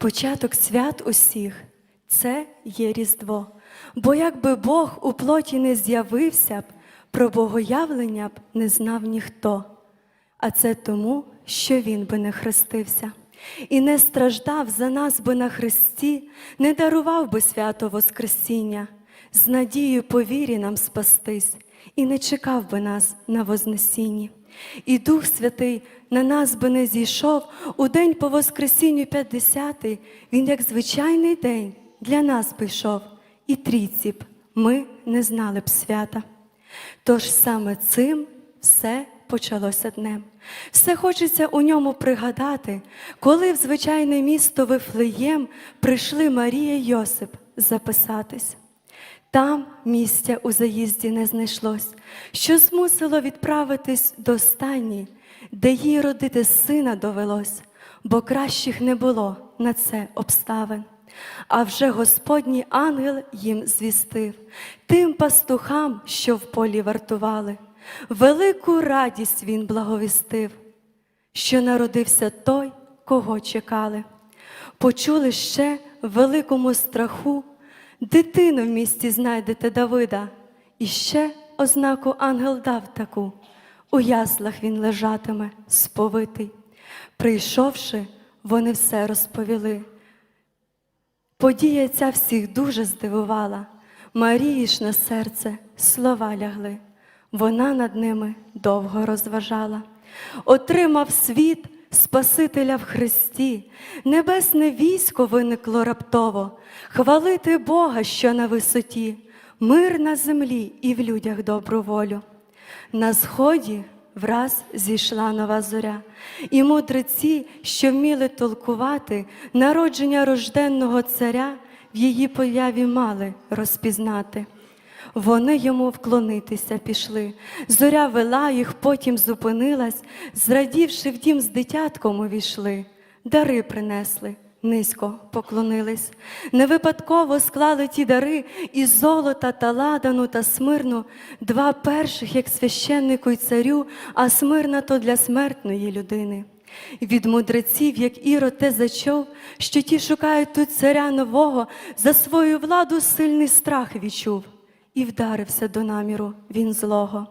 Початок свят усіх це є Різдво. Бо якби Бог у плоті не з'явився б, про богоявлення б не знав ніхто. А це тому, що Він би не хрестився. І не страждав за нас би на хресті, не дарував би свято Воскресіння, з надією по вірі нам спастись, і не чекав би нас на Вознесінні. І Дух Святий на нас би не зійшов у день по Воскресінню п'ятдесятий, Він, як звичайний день, для нас би йшов, і трійці б ми не знали б свята. Тож саме цим все почалося днем. Все хочеться у ньому пригадати, коли в звичайне місто Вифлеєм прийшли Марія й Йосип записатись. Там місця у заїзді не знайшлось, що змусило відправитись до стані, де їй родити сина довелось, бо кращих не було на це обставин. А вже Господній ангел їм звістив, тим пастухам, що в полі вартували, велику радість він благовістив, що народився той, кого чекали. Почули ще великому страху, дитину в місті знайдете Давида, і ще ознаку ангел дав таку. У яслах він лежатиме сповитий. Прийшовши, вони все розповіли. Подія ця всіх дуже здивувала. Марії ж на серце слова лягли. Вона над ними довго розважала. Отримав світ Спасителя в Христі, небесне військо виникло раптово, хвалити Бога, що на висоті, мир на землі і в людях добру волю. На сході враз зійшла нова зоря, і мудреці, що вміли толкувати народження рожденного царя, в її появі мали розпізнати. Вони йому вклонитися пішли. Зоря вела їх, потім зупинилась, зрадівши в дім з дитятком увійшли, дари принесли, низько поклонились. Не випадково склали ті дари із золота та ладану та смирну, два перших, як священнику й царю, а смирна то для смертної людини. Від мудреців, як Ірод те зачув, що ті шукають тут царя нового, за свою владу сильний страх відчув і вдарився до наміру він злого.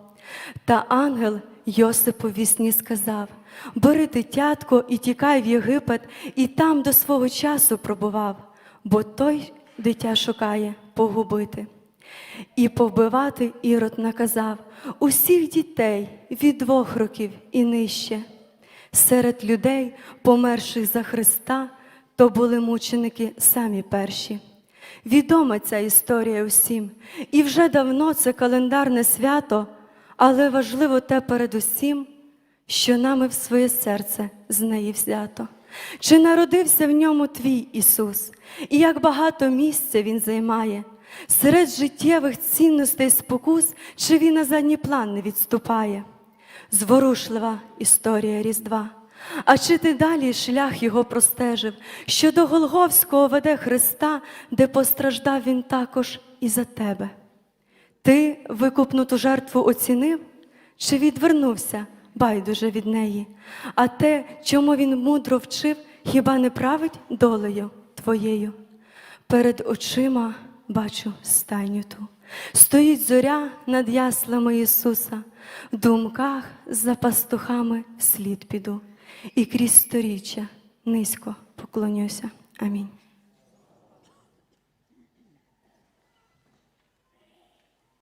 Та ангел Йосипу вісні сказав: Бери дитятко і тікай в Єгипет, і там до свого часу пробував, бо той дитя шукає погубити. І повбивати Ірод наказав усіх дітей від двох років і нижче. Серед людей, померших за Христа, то були мученики самі перші. Відома ця історія усім, і вже давно це календарне свято, але важливо те передусім, що нами в своє серце з неї взято. Чи народився в ньому твій Ісус, і як багато місця Він займає, серед життєвих цінностей спокус, чи він на задній план не відступає? Зворушлива історія Різдва. А чи ти далі шлях його простежив, що до Голговського веде Христа, де постраждав Він також і за тебе? Ти викупну ту жертву оцінив чи відвернувся байдуже від неї? А те, чому він мудро вчив, хіба не править долею твоєю? Перед очима бачу стайню ту. Стоїть зоря над яслами Ісуса, в думках за пастухами слід піду, і крізь сторіччя низько поклонюся. Амінь.